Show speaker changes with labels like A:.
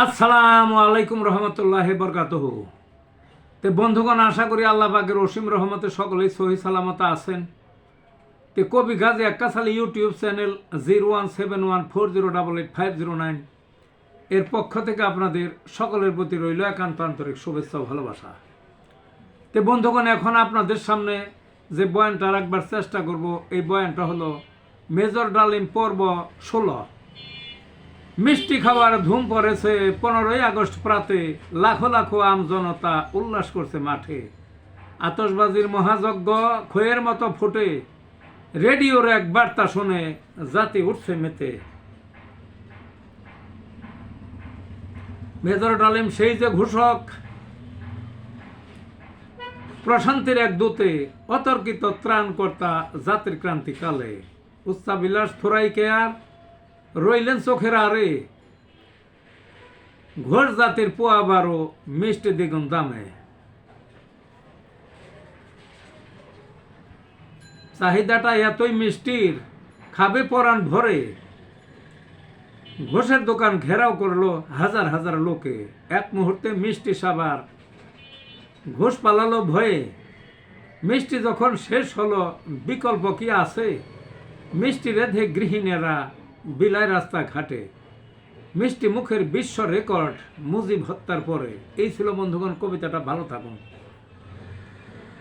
A: আসসালামু আলাইকুম রহমতুল্লাহ বরকাতহ। তে বন্ধুগণ, আশা করি আল্লাহ পাকের অসীম রহমতে সকলেই সহি সালামত আছেন। তে কবি Gazi Ekashali YouTube channel zero one seven one four zero double eight five zero nine এর পক্ষ থেকে আপনাদের সকলের প্রতি রইল একান্ত আন্তরিক শুভেচ্ছা ভালোবাসা। তে বন্ধুগণ, এখন আপনাদের সামনে যে বয়ানটা রাখবার চেষ্টা করব, এই বয়ানটা হলো, মেজর ডালিম পর্ব ষোলো। মিষ্টি খাওয়ার ধুম পড়েছে পনেরোই আগস্ট প্রাতে। লাখো লাখো আম জনতা উল্লাস করছে মাঠে। আতসবাজির মহাযজ্ঞ খয়ের মতো ফুটে। রেডিওর এক বার্তা শুনে জাতি উঠছে মেতে। মেজর ডালিম, সেই যে ঘোষক প্রশান্তির এক দূতে, অতর্কিত ত্রাণকর্তা জাতির ক্রান্তিকালে। উচ্চাবিলাস থোরাইকে আর রইলেন চোখের আরে ঘোষ জাতির পোয়া বারো, মিষ্টি দ্বিগুণ দামে। চাহিদাটা এতই মিষ্টির, খাবে পরাণ ভরে। ঘোষের দোকান ঘেরাও করল হাজার হাজার লোকে। এক মুহূর্তে মিষ্টি সাবার ঘোষ পালালো ভয়ে। মিষ্টি যখন শেষ হলো, বিকল্প কি আছে? মিষ্টি রেধে গৃহিণীরা বিলাই রাস্তা ঘাটে। মিষ্টি মুখের বিশ্ব রেকর্ড মুজিব হত্যার পরে। এই ছিল বন্ধুগণ, কবিতাটা ভালো থাকুন।